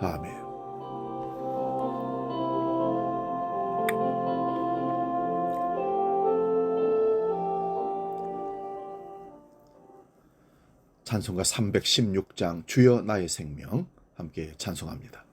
아멘. 찬송가 316장 주여 나의 생명 함께 찬송합니다.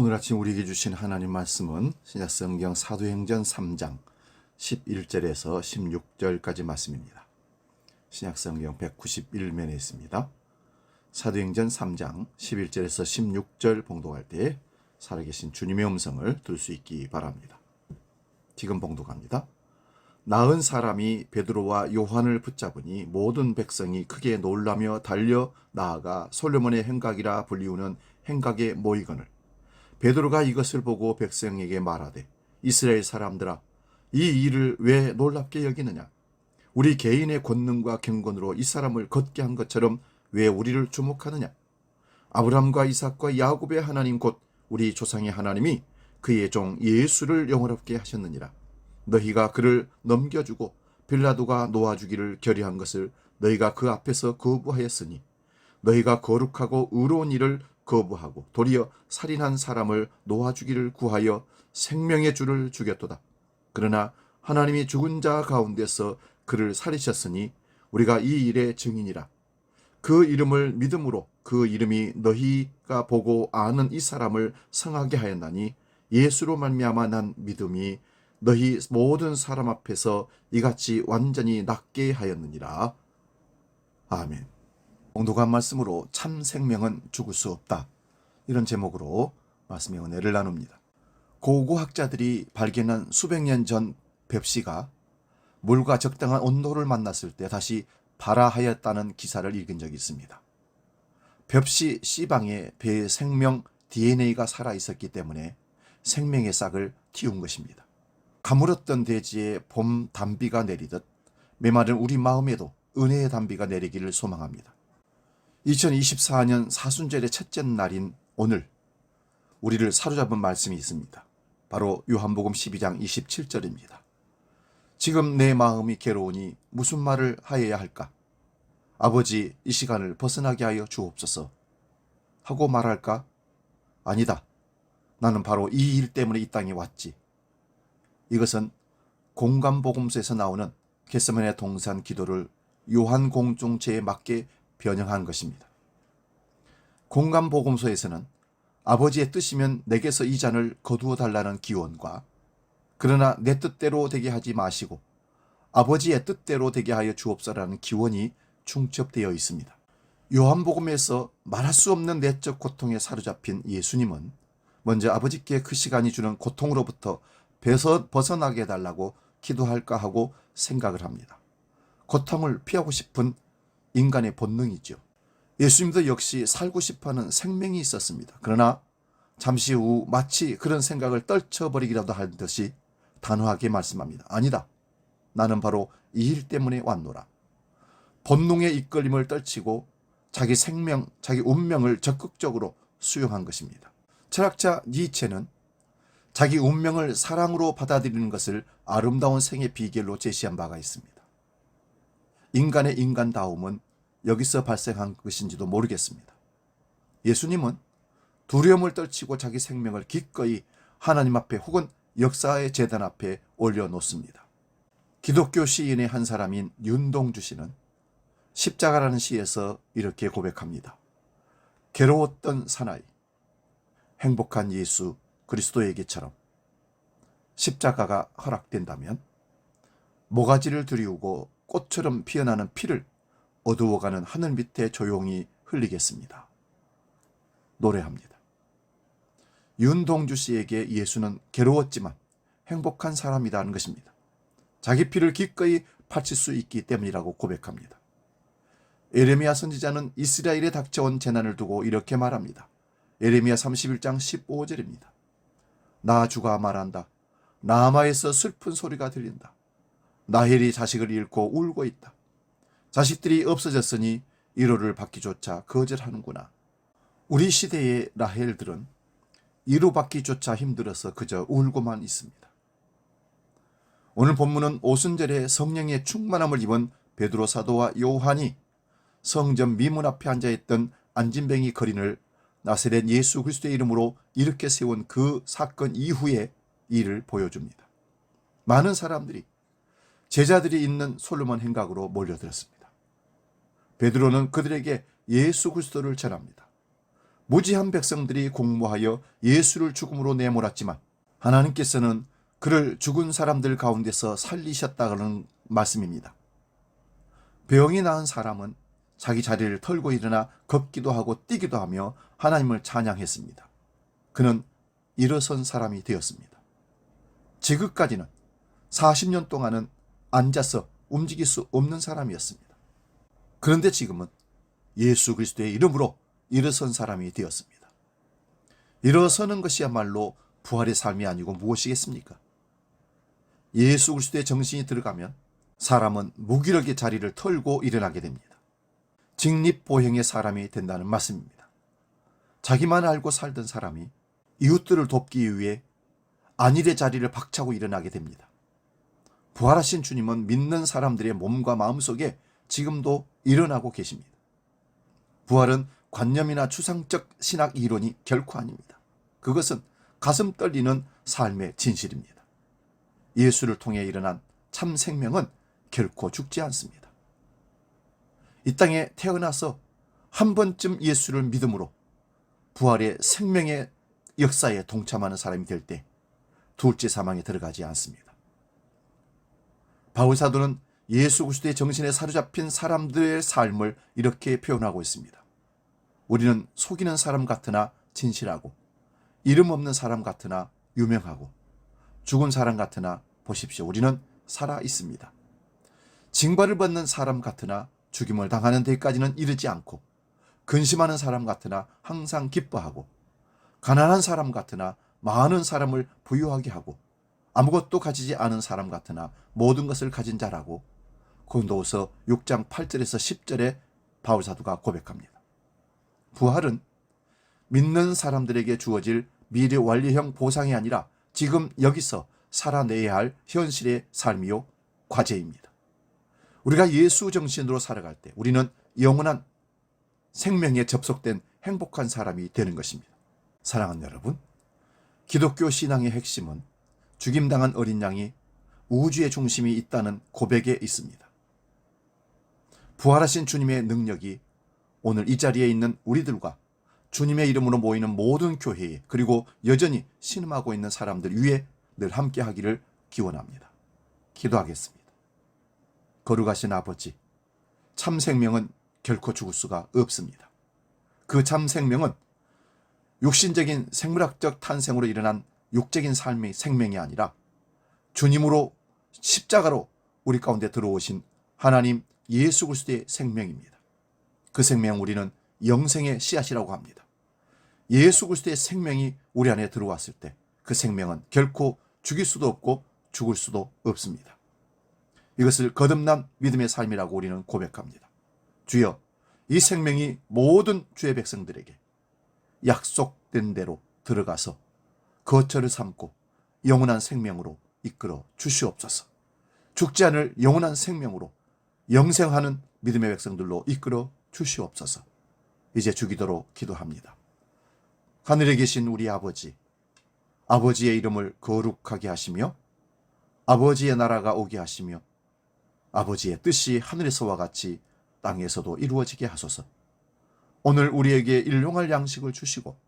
오늘 아침 우리에게 주신 하나님 말씀은 신약성경 사도행전 3장 11절에서 16절까지 말씀입니다. 신약성경 191면에 있습니다. 사도행전 3장 11절에서 16절 봉독할 때 살아계신 주님의 음성을 들수 있기 바랍니다. 지금 봉독합니다. 나은 사람이 베드로와 요한을 붙잡으니 모든 백성이 크게 놀라며 달려 나아가 솔로몬의 행각이라 불리우는 행각에 모이거늘 베드로가 이것을 보고 백성에게 말하되 이스라엘 사람들아 이 일을 왜 놀랍게 여기느냐? 우리 개인의 권능과 경건으로 이 사람을 걷게 한 것처럼 왜 우리를 주목하느냐? 아브람과 이삭과 야곱의 하나님 곧 우리 조상의 하나님이 그의 종 예수를 영원롭게 하셨느니라. 너희가 그를 넘겨주고 빌라도가 놓아주기를 결의한 것을 너희가 그 앞에서 거부하였으니 너희가 거룩하고 의로운 일을 거부하고 도리어 살인한 사람을 놓아주기를 구하여 생명의 주를 죽였도다. 그러나 하나님이 죽은 자 가운데서 그를 살리셨으니 우리가 이 일의 증인이라. 그 이름을 믿음으로 그 이름이 너희가 보고 아는 이 사람을 성하게 하였나니 예수로 말미암아 난 믿음이 너희 모든 사람 앞에서 이같이 완전히 낫게 하였느니라. 아멘. 공독한 말씀으로 참 생명은 죽을 수 없다. 이런 제목으로 말씀의 은혜를 나눕니다. 고고학자들이 발견한 수백 년전 벽시가 물과 적당한 온도를 만났을 때 다시 발화하였다는 기사를 읽은 적이 있습니다. 벽시 C방에 배의 생명 DNA가 살아 있었기 때문에 생명의 싹을 틔운 것입니다. 가물었던 대지에 봄 단비가 내리듯 메마른 우리 마음에도 은혜의 단비가 내리기를 소망합니다. 2024년 사순절의 첫째 날인 오늘 우리를 사로잡은 말씀이 있습니다. 바로 요한복음 12장 27절입니다. 지금 내 마음이 괴로우니 무슨 말을 하여야 할까? 아버지 이 시간을 벗어나게 하여 주옵소서. 하고 말할까? 아니다. 나는 바로 이 일 때문에 이 땅에 왔지. 이것은 공감복음서에서 나오는 겟세만의 동산 기도를 요한 공중체에 맞게 변형한 것입니다. 공감복음서에서는 아버지의 뜻이면 내게서 이 잔을 거두어 달라는 기원과 그러나 내 뜻대로 되게 하지 마시고 아버지의 뜻대로 되게 하여 주옵소라는 기원이 충첩되어 있습니다. 요한복음에서 말할 수 없는 내적 고통에 사로잡힌 예수님은 먼저 아버지께 그 시간이 주는 고통으로부터 벗어, 벗어나게 해달라고 기도할까 하고 생각을 합니다. 고통을 피하고 싶은 인간의 본능이죠. 예수님도 역시 살고 싶어하는 생명이 있었습니다. 그러나 잠시 후 마치 그런 생각을 떨쳐버리기라도 할 듯이 단호하게 말씀합니다. 아니다. 나는 바로 이 일 때문에 왔노라. 본능의 이끌림을 떨치고 자기 생명, 자기 운명을 적극적으로 수용한 것입니다. 철학자 니체는 자기 운명을 사랑으로 받아들이는 것을 아름다운 생의 비결로 제시한 바가 있습니다. 인간의 인간다움은 여기서 발생한 것인지도 모르겠습니다. 예수님은 두려움을 떨치고 자기 생명을 기꺼이 하나님 앞에 혹은 역사의 재단 앞에 올려놓습니다. 기독교 시인의 한 사람인 윤동주 씨는 십자가라는 시에서 이렇게 고백합니다. 괴로웠던 사나이, 행복한 예수 그리스도에게처럼 십자가가 허락된다면 모가지를 들이우고 꽃처럼 피어나는 피를 어두워가는 하늘 밑에 조용히 흘리겠습니다. 노래합니다. 윤동주 씨에게 예수는 괴로웠지만 행복한 사람이라는 것입니다. 자기 피를 기꺼이 바칠 수 있기 때문이라고 고백합니다. 에레미야 선지자는 이스라엘에 닥쳐온 재난을 두고 이렇게 말합니다. 에레미야 31장 15절입니다. 나 주가 말한다. 나마에서 슬픈 소리가 들린다. 나헬이 자식을 잃고 울고 있다. 자식들이 없어졌으니 위로를 받기조차 거절하는구나. 우리 시대의 라헬들은 위로받기조차 힘들어서 그저 울고만 있습니다. 오늘 본문은 오순절에 성령의 충만함을 입은 베드로 사도와 요한이 성전 미문 앞에 앉아있던 안진뱅이 거린을 나세렛 예수 그리스도의 이름으로 이렇게 세운 그 사건 이후의 일을 보여줍니다. 많은 사람들이 제자들이 있는 솔로몬 행각으로 몰려들었습니다. 베드로는 그들에게 예수 그리스도를 전합니다. 무지한 백성들이 공모하여 예수를 죽음으로 내몰았지만 하나님께서는 그를 죽은 사람들 가운데서 살리셨다는 말씀입니다. 병이 나은 사람은 자기 자리를 털고 일어나 걷기도 하고 뛰기도 하며 하나님을 찬양했습니다. 그는 일어선 사람이 되었습니다. 지금까지는 40년 동안은 앉아서 움직일 수 없는 사람이었습니다. 그런데 지금은 예수 그리스도의 이름으로 일어선 사람이 되었습니다. 일어서는 것이야말로 부활의 삶이 아니고 무엇이겠습니까? 예수 그리스도의 정신이 들어가면 사람은 무기력의 자리를 털고 일어나게 됩니다. 직립보행의 사람이 된다는 말씀입니다. 자기만 알고 살던 사람이 이웃들을 돕기 위해 안일의 자리를 박차고 일어나게 됩니다. 부활하신 주님은 믿는 사람들의 몸과 마음 속에 지금도 일어나고 계십니다. 부활은 관념이나 추상적 신학 이론이 결코 아닙니다. 그것은 가슴 떨리는 삶의 진실입니다. 예수를 통해 일어난 참 생명은 결코 죽지 않습니다. 이 땅에 태어나서 한 번쯤 예수를 믿음으로 부활의 생명의 역사에 동참하는 사람이 될 때 둘째 사망에 들어가지 않습니다. 바울 사도는 예수 그리스도의 정신에 사로잡힌 사람들의 삶을 이렇게 표현하고 있습니다. 우리는 속이는 사람 같으나 진실하고 이름 없는 사람 같으나 유명하고 죽은 사람 같으나 보십시오. 우리는 살아 있습니다. 징벌을 받는 사람 같으나 죽임을 당하는 데까지는 이르지 않고 근심하는 사람 같으나 항상 기뻐하고 가난한 사람 같으나 많은 사람을 부유하게 하고 아무것도 가지지 않은 사람 같으나 모든 것을 가진 자라고 고린도후서 6장 8절에서 10절에 바울 사도가 고백합니다. 부활은 믿는 사람들에게 주어질 미래 완료형 보상이 아니라 지금 여기서 살아내야 할 현실의 삶이요 과제입니다. 우리가 예수 정신으로 살아갈 때 우리는 영원한 생명에 접속된 행복한 사람이 되는 것입니다. 사랑하는 여러분, 기독교 신앙의 핵심은 죽임당한 어린 양이 우주의 중심이 있다는 고백에 있습니다. 부활하신 주님의 능력이 오늘 이 자리에 있는 우리들과 주님의 이름으로 모이는 모든 교회에 그리고 여전히 신음하고 있는 사람들 위에 늘 함께 하기를 기원합니다. 기도하겠습니다. 거룩하신 아버지, 참 생명은 결코 죽을 수가 없습니다. 그 참 생명은 육신적인 생물학적 탄생으로 일어난 육적인 삶의 생명이 아니라 주님으로 십자가로 우리 가운데 들어오신 하나님 예수 그리스도의 생명입니다. 그 생명 우리는 영생의 씨앗이라고 합니다. 예수 그리스도의 생명이 우리 안에 들어왔을 때 그 생명은 결코 죽일 수도 없고 죽을 수도 없습니다. 이것을 거듭난 믿음의 삶이라고 우리는 고백합니다. 주여, 이 생명이 모든 주의 백성들에게 약속된 대로 들어가서 거처를 삼고 영원한 생명으로 이끌어 주시옵소서. 죽지 않을 영원한 생명으로 영생하는 믿음의 백성들로 이끌어 주시옵소서. 이제 주기도록 기도합니다. 하늘에 계신 우리 아버지, 아버지의 이름을 거룩하게 하시며 아버지의 나라가 오게 하시며 아버지의 뜻이 하늘에서와 같이 땅에서도 이루어지게 하소서. 오늘 우리에게 일용할 양식을 주시고